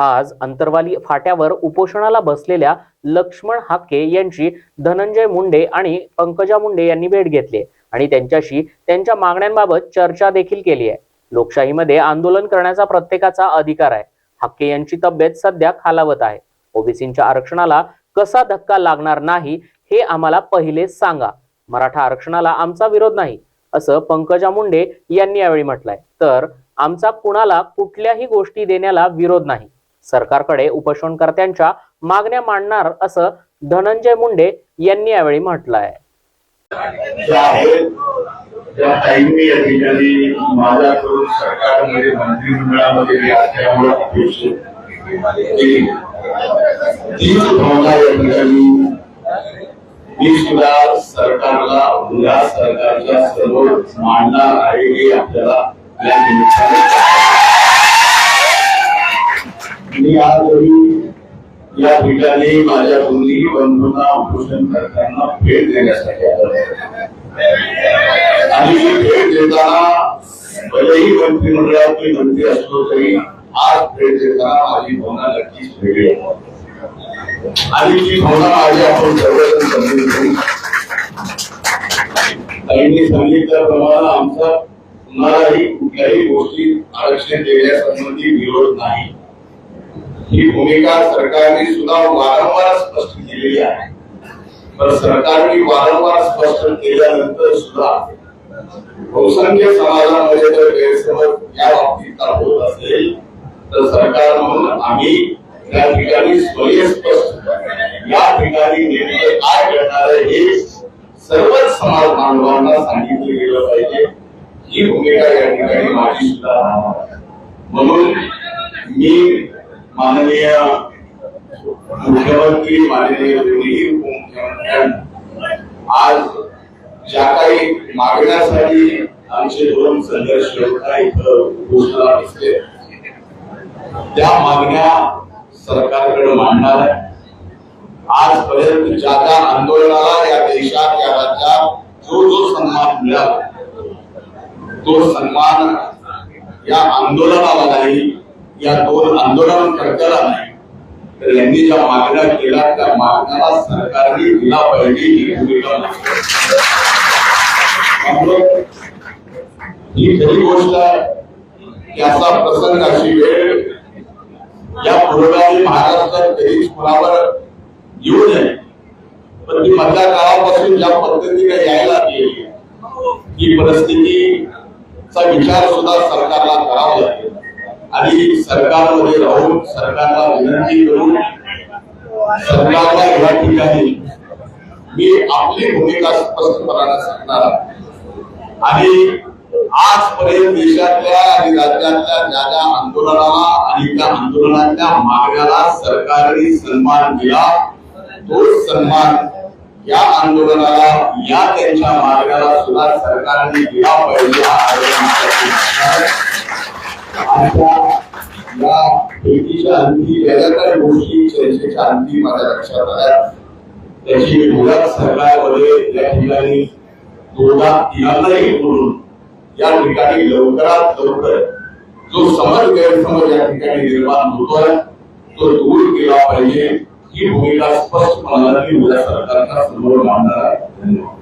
आज अंतरवाली फाट्यावर उपोषणाला बसलेल्या लक्ष्मण हाके यांची धनंजय मुंडे आणि पंकजा मुंडे यांनी भेट घेतली आणि त्यांच्याशी त्यांच्या मागण्यांबाबत चर्चा देखील केली आहे. लोकशाहीमध्ये आंदोलन करण्याचा प्रत्येकाचा अधिकार आहे. हाके यांची तब्येत सध्या खालावत आहे. ओबीसींच्या आरक्षणाला कसा धक्का लागणार नाही हे आम्हाला पहिले सांगा. मराठा आरक्षणाला आमचा विरोध नाही असं पंकजा मुंडे यांनी यावेळी म्हटलंय. तर आमचा कुणाला कुठल्याही गोष्टी देण्याला विरोध नाही. सरकारकडे उपोषणकर्त्यांच्या मागण्या मांडणार असं धनंजय मुंडे यांनी यावेळी म्हटलं आहे त्या या ठिकाणी सरकारमध्ये मंत्रिमंडळामध्ये मी असल्यामुळे तीच भावना या ठिकाणी मी सुद्धा सरकारला उद्या सरकारच्या सर्व मांडणार आहे हे आपल्याला या निमित्ताने मी आजही या ठिकाणी माझ्या दोन्ही बंधूंना उपोषण करताना भेट देण्यासाठी आलो आणि ही भेट देताना भलेही मंत्रिमंडळात मी मंत्री असलो तरी आज भेट देताना माझी भावना नक्कीच वेगळी आणि ती भावना माझी आपण सर्वजण समजून घेऊ. सांगितल्याप्रमाणे आमचा कुणालाही कुठल्याही गोष्टी आरक्षण देण्यासंबंधी विरोध नाही. ही भूमिका सरकारने सुद्धा वारंवार स्पष्ट केलेली आहे. पण सरकारने वारंवार स्पष्ट केल्यानंतर सुद्धा बहुसंख्य समाजामध्ये जर गैरसमज या बाबतीत होत असेल तर सरकार म्हणून आम्ही त्या ठिकाणी स्वयंस्पष्ट या ठिकाणी नेमके काय करणार आहे हे सर्वच समाज बांधवांना सांगितलं गेलं पाहिजे. ही भूमिका या ठिकाणी माझी सुद्धा म्हणून मी माननीय मुख्यमंत्री माननीय दोन्ही आज ज्या काही मागण्यासाठी आमचे दोन संघर्ष योजना इथं घोषणा बसले त्या मागण्या सरकारकडे मांडणार आहे. आजपर्यंत ज्या त्या आंदोलनाला या देशात या राज्यात जो जो सन्मान मिळाला तो सन्मान या आंदोलनाला नाही या दोन आंदोलनकर्त्याला नाही तर यांनी ज्या मागण्या केल्या त्या मागण्याला सरकारने दिला पाहिजे ही भूमिका ही खरी गोष्ट आहे. की प्रसंग अशी वेळ या पूर्वानी महाराष्ट्रात कधीच कुणावर येऊ नये. पण ती मधल्या काळापासून ज्या पद्धतीने यायला गेली ही परिस्थितीचा विचार सुद्धा सरकारला करावा लागेल आणि सरकारमध्ये राहून सरकारला विनंती करून सरकारला या ठिकाणी मी आपली भूमिका स्पष्टपणाने सांगणार आणि आजपर्यंत देशातल्या आणि राज्यातल्या ज्या ज्या आंदोलनाला आणि त्या आंदोलनाच्या मागण्याला सरकारने सन्मान दिला तो सन्मान या आंदोलनाला या त्यांच्या मार्गाला सुद्धा सरकारने दिला पाहिजे हा आग्रह माझा आहे. आजच्या या शांती याच्या काही गोष्टी त्यांची शांती माझ्या लक्षात आल्या त्याची मुदत सरकारमध्ये या ठिकाणी दोनदा तिघांनाही बोलून या ठिकाणी लवकरात लवकर जो समज गैरसमज या ठिकाणी निर्माण होतोय तो दूर केला पाहिजे. ही भूमिका स्पष्टपणाने उद्या सरकारच्या समोर मांडणार आहे. धन्यवाद.